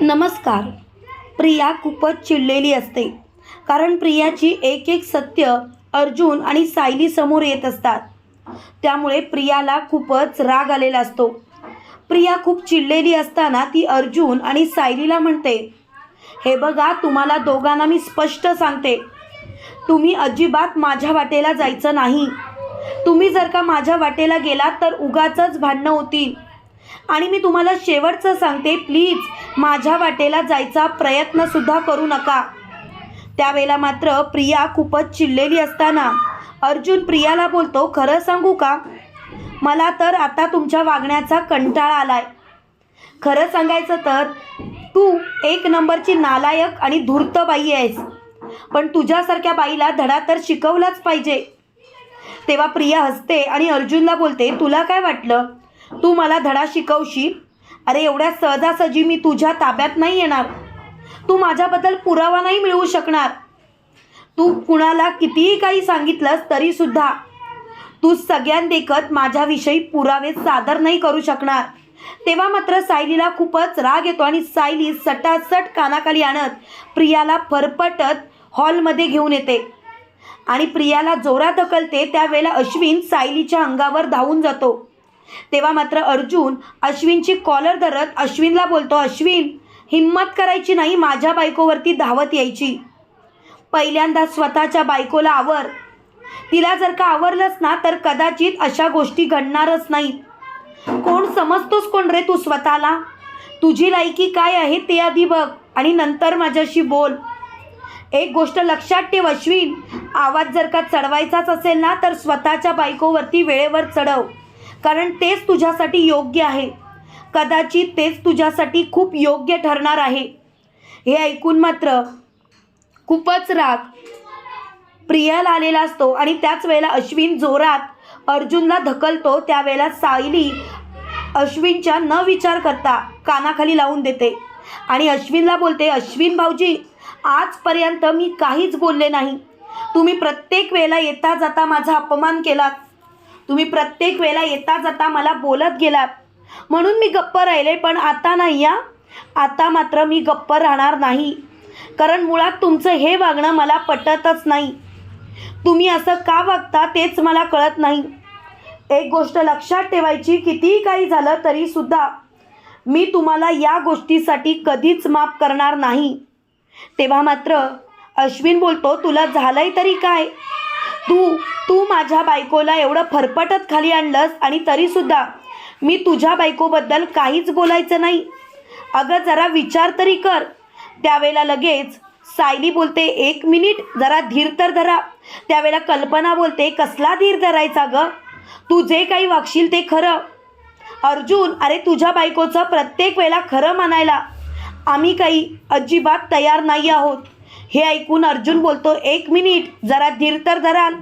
नमस्कार. प्रिया खूपच चिडलेली असते. कारण प्रियाची एक एक सत्य अर्जुन आणि सायली समोर येत असतात. त्यामुळे प्रियाला खूपच राग आलेला असतो. प्रिया खूप चिडलेली असताना ती अर्जुन आणि सायलीला म्हणते हे बघा तुम्हाला दोघांना मी स्पष्ट सांगते. तुम्ही अजिबात माझ्या वाटेला जायचं नाही. तुम्ही जर का माझ्या वाटेला गेलात तर उगाचच भांडणं होतील. आणि मी तुम्हाला शेवटचं सांगते प्लीज माझ्या वाटेला जायचा प्रयत्नसुद्धा करू नका. त्यावेळेला मात्र प्रिया खूपच चिडलेली असताना अर्जुन प्रियाला बोलतो खरं सांगू का? मला तर आता तुमच्या वागण्याचा कंटाळा आलाय. खरं सांगायचं तर तू एक नंबरची नालायक आणि धूर्त बाई आहेस. पण तुझ्यासारख्या बाईला धडा तर शिकवलाच पाहिजे. तेव्हा प्रिया हसते आणि अर्जुनला बोलते तुला काय वाटलं? तू मला धडा शिकवशील? अरे एवढ्या सहजासहजी मी तुझ्या ताब्यात नाही येणार. तू माझ्याबद्दल पुरावा नाही मिळवू शकणार. तू कुणाला कितीही काही सांगितलंस तरीसुद्धा तू सगळ्यांदेखत माझ्याविषयी पुरावे सादर नाही करू शकणार. तेव्हा मात्र सायलीला खूपच राग येतो आणि सायली सटासट कानाखाली आणत प्रियाला फरफटत हॉलमध्ये घेऊन येते. आणि प्रियाला जोरात ढकलते त्यावेळेला अश्विन सायलीच्या अंगावर धावून जातो. तेव्हा मात्र अर्जुन अश्विनची कॉलर धरत अश्विनला बोलतो अश्विन हिम्मत करायची नाही माझ्या बायकोवरती धावत यायची. पहिल्यांदा स्वतःच्या बायकोला आवर. तिला जर का आवरलंच ना तर कदाचित अशा गोष्टी घडणारच नाहीत. कोण समजतोस कोण रे तू स्वतःला? तुझी लायकी काय आहे ते आधी बघ आणि नंतर माझ्याशी बोल. एक गोष्ट लक्षात ठेव अश्विन. आवाज जर का चढवायचाच असेल ना तर स्वतःच्या बायकोवरती वेळेवर चढव. कारण तेच तुझ्यासाठी योग्य आहे. कदाचित तेच तुझ्यासाठी खूप योग्य ठरणार आहे. हे ऐकून मात्र खूपच राग प्रियाला आलेला असतो आणि त्याच वेळेला अश्विन जोरात अर्जुनला धकलतो त्यावेळेला सायली अश्विनच्या न विचार करता कानाखाली लावून देते आणि अश्विनला बोलते अश्विन भाऊजी आजपर्यंत मी काहीच बोलले नाही. तुम्ही प्रत्येक वेळेला येता जाता माझा अपमान केलात. तुम्ही प्रत्येक वेळेला येता जाता मला बोलत गेलात. म्हणून मी गप्प राहिले पण आता नाही या. आता मात्र मी गप्प राहणार नाही. कारण मुळात तुमचं हे वागणं मला पटतच नाही. तुम्ही असं का वागता तेच मला कळत नाही. एक गोष्ट लक्षात ठेवायची कितीही काही झालं तरीसुद्धा मी तुम्हाला या गोष्टीसाठी कधीच माफ करणार नाही. तेव्हा मात्र अश्विन बोलतो तुला झालंय तरी काय? तू तू माझ्या बायकोला एवढं फरफटत खाली आणलंस आणि तरीसुद्धा मी तुझ्या बायकोबद्दल काहीच बोलायचं नाही. अगं जरा विचार तरी कर. त्यावेळेला लगेच सायली बोलते एक मिनिट जरा धीर तर धरा. त्यावेळेला कल्पना बोलते कसला धीर धरायचा ग? तू जे काही वागशील ते खरं. अर्जुन अरे तुझ्या बायकोचं प्रत्येक वेळेला खरं मानायला आम्ही काही अजिबात तयार नाही आहोत. हे ऐकून अर्जुन बोलतो एक मिनिट जरा धीर तर धराल.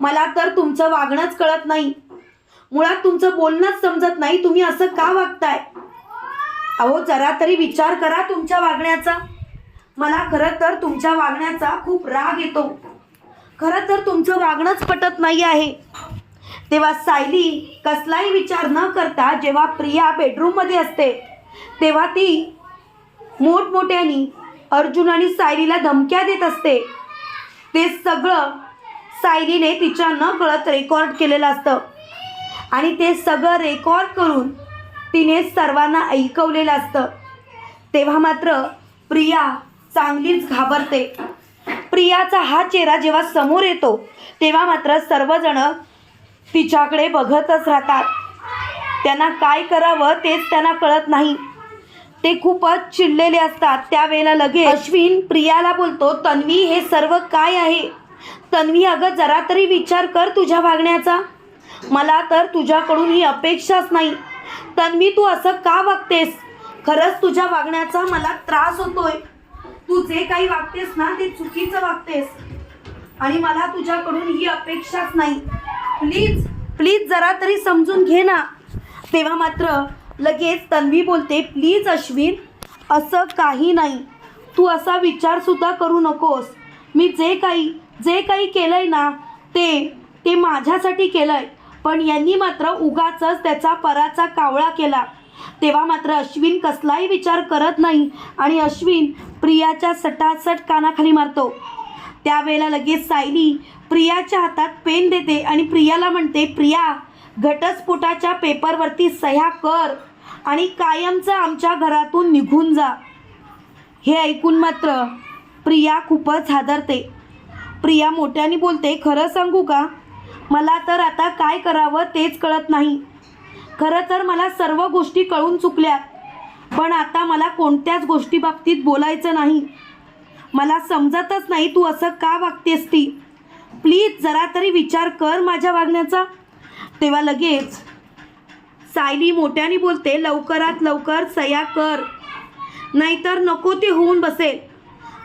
मला तर तुमचं वागणंच कळत नाही. मुळात तुमचं बोलणंच समजत नाही. तुम्ही असं का वागताय? अहो जरा तरी विचार करा तुमच्या वागण्याचा. मला खरं तर तुमच्या वागण्याचा खूप राग येतो. खरं तर तुमचं वागणंच पटत नाही आहे. तेव्हा सायली कसलाही विचार न करता जेव्हा प्रिया बेडरूममध्ये असते तेव्हा ती मोठमोठ्यानी अर्जुन आणि सायलीला धमक्या देत असते. ते सगळं सायलीने तिच्या न कळत रेकॉर्ड केलेलं असतं. आणि ते सगळं रेकॉर्ड करून तिने सर्वांना ऐकवलेलं असतं. तेव्हा मात्र प्रिया चांगलीच घाबरते. प्रियाचा हा चेहरा जेव्हा समोर येतो तेव्हा मात्र सर्वजण तिच्याकडे बघतच राहतात. त्यांना काय करावं तेच त्यांना कळत नाही. ते खूपच चिडलेले असतात. त्यावेळेला लगेच अश्विन प्रियाला बोलतो तन्वी हे सर्व काय आहे? तन्वी अगं जरा तरी विचार कर तुझ्या वागण्याचा. मला तर तुझ्याकडून ही अपेक्षाच नाही. तन्वी तू असं का वागतेस? खरंच तुझ्या वागण्याचा मला त्रास होतोय. तू जे काही वागतेस ना ते चुकीचं वागतेस. आणि मला तुझ्याकडून ही अपेक्षाच नाही. प्लीज प्लीज जरा तरी समजून घे ना. तेव्हा मात्र लगेच तन्वी बोलते प्लीज अश्विन असं काही नाही. तू असा विचारसुद्धा करू नकोस. मी जे काही जे काही केलं आहे ना ते ते माझ्यासाठी केलं आहे पण यांनी मात्र उगाचच त्याचा पराचा कावळा केला. तेव्हा मात्र अश्विन कसलाही विचार करत नाही आणि अश्विन प्रियाच्या सटासट कानाखाली मारतो. त्यावेळेला लगेच सायली प्रियाच्या हातात पेन देते आणि प्रियाला म्हणते प्रिया घटस्फोटाच्या पेपरवरती सह्या कर. आणि कायमचं आमच्या घरातून निघून जा. हे ऐकून मात्र प्रिया खूपच हादरते. प्रिया मोठ्याने बोलते खरं सांगू का? मला तर आता काय करावं तेच कळत नाही. खरं तर मला सर्व गोष्टी कळून चुकल्या पण आता मला कोणत्याच गोष्टी बाबतीत बोलायचं नाही. मला समजतच नाही तू असं का वागतेस ती? प्लीज जरा तरी विचार कर माझ्या वागण्याचा. तेव्हा लगेच सायली मोठ्याने बोलते लवकरात लवकर सया कर. नाहीतर नको ते होऊन बसेल.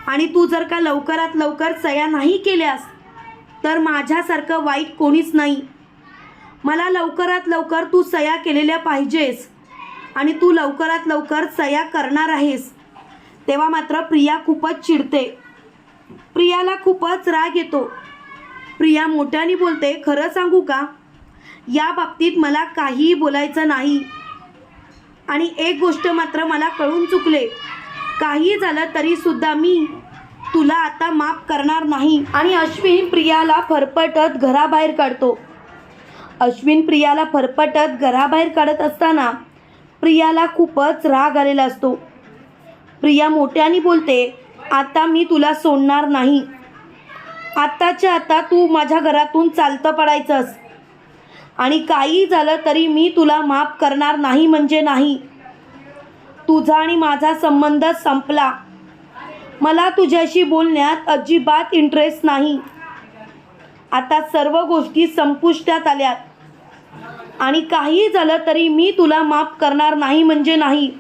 आणि तू जर का लवकरात लवकर सया नाही केल्यास तर माझ्यासारखं वाईट कोणीच नाही. मला लवकरात लवकर तू सया केलेल्या पाहिजेस. आणि तू लवकरात लवकर सया करणार आहेस. तेव्हा मात्र प्रिया खूपच चिडते. प्रियाला खूपच राग येतो. प्रिया मोठ्याने बोलते खरं सांगू का? या बाबतीत मला काहीही बोलायचं नाही. आणि एक गोष्ट मात्र मला कळून चुकले. काही झालं तरी सुद्धा मी तुला आता माफ करणार नाही. आणि अश्विन प्रियाला फरफटत घराबाहेर काढतो. अश्विन प्रियाला फरफटत घराबाहेर काढत असताना प्रियाला खूपच राग आलेला असतो. प्रिया मोठ्याने बोलते आता मी तुला सोडणार नाही. आत्ताच्या आता तू माझ्या घरातून चालतं पडायचंस. आणि काही झालं तरी मी तुला माफ करणार नाही म्हणजे नाही. तुझा आणि माझा संबंध संपला. मला तुझ्याशी बोलण्यात अजिबात इंटरेस्ट नाही. आता सर्व गोष्टी संपुष्टात आल्यात. आणि काही झालं तरी मी तुला माफ करणार नाही म्हणजे नाही.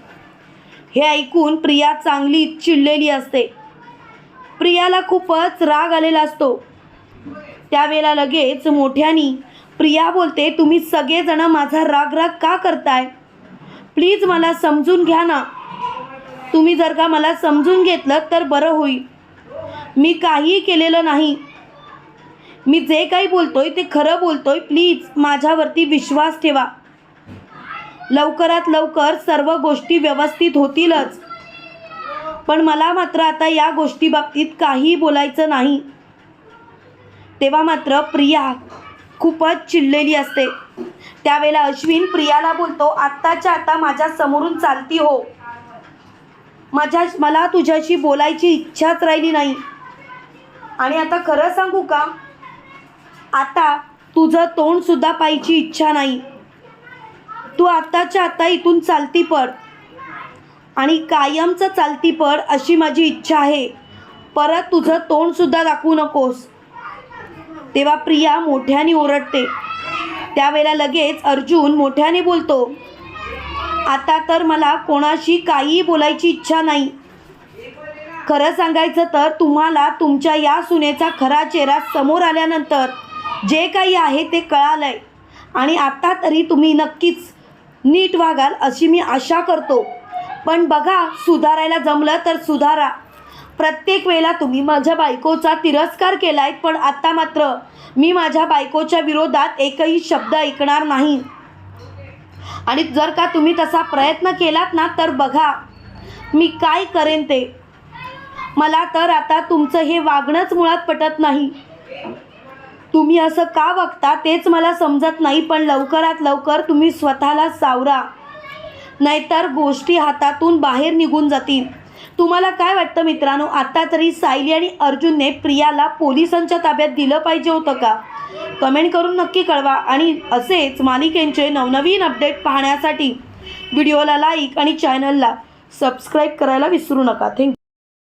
हे ऐकून प्रिया चांगली चिडलेली असते. प्रियाला खूपच राग आलेला असतो. त्यावेळेला लगेच मोठ्यानी प्रिया बोलते तुम्ही सगळेजण माझा राग राग का करताय? प्लीज मला समजून घ्या ना. तुम्ही जर का मला समजून घेतलं तर बरं होईल. मी काहीही केलेलं नाही. मी जे काही बोलतोय ते खरं बोलतोय. प्लीज माझ्यावरती विश्वास ठेवा. लवकरात लवकर सर्व गोष्टी व्यवस्थित होतीलच. पण मला मात्र आता या गोष्टी बाबतीत काही बोलायचं नाही. तेव्हा मात्र प्रिया खूपच चिडलेली असते. त्यावेळेला अश्विन प्रियाला बोलतो आत्ताच्या आता माझ्या समोरून चालती हो. माझ्या मला तुझ्याशी बोलायची इच्छाच राहिली नाही. आणि आता खरं सांगू का? आता तुझं तोंडसुद्धा पाहायची इच्छा नाही. तू आत्ताच्या आता इथून चालती पड. आणि कायमचं चालती पड अशी माझी इच्छा आहे. परत तुझं तोंडसुद्धा दाखवू नकोस. तेव्हा प्रिया मोठ्याने ओरडते. त्यावेळेला लगेच अर्जुन मोठ्याने बोलतो आता तर मला कोणाशी काहीही बोलायची इच्छा नाही. खरं सांगायचं तर तुम्हाला तुमच्या या सुनेचा खरा चेहरा समोर आल्यानंतर जे काही आहे ते कळालंय. आणि आता तरी तुम्ही नक्कीच नीट वागाल अशी मी आशा करतो. पण बघा सुधारायला जमलं तर सुधारा. प्रत्येक वेळेला तुम्ही माझ्या बायकोचा तिरस्कार केलाय पण आता मात्र मी माझ्या बायकोच्या विरोधात एकही शब्द ऐकणार नाही. आणि जर का तुम्ही तसा प्रयत्न केलात ना तर बघा मी काय करेन ते? मला तर आता तुमचं हे वागणंच मुळात पटत नाही. तुम्ही असं का बघता तेच मला समजत नाही पण लवकरात लवकर तुम्ही स्वतःला सावरा. नाहीतर गोष्टी हातातून बाहेर निघून जातील. तुम्हाला काय वाटतं मित्रांनो? आता तरी सायली आणि अर्जुनने प्रियाला पोलिसांच्या ताब्यात दिलं पाहिजे होतं का? कमेंट करून नक्की कळवा. आणि असेच मालिकेंचे नवनवीन अपडेट पाहण्यासाठी व्हिडिओला लाईक आणि चॅनलला सबस्क्राईब करायला विसरू नका. थँक्यू.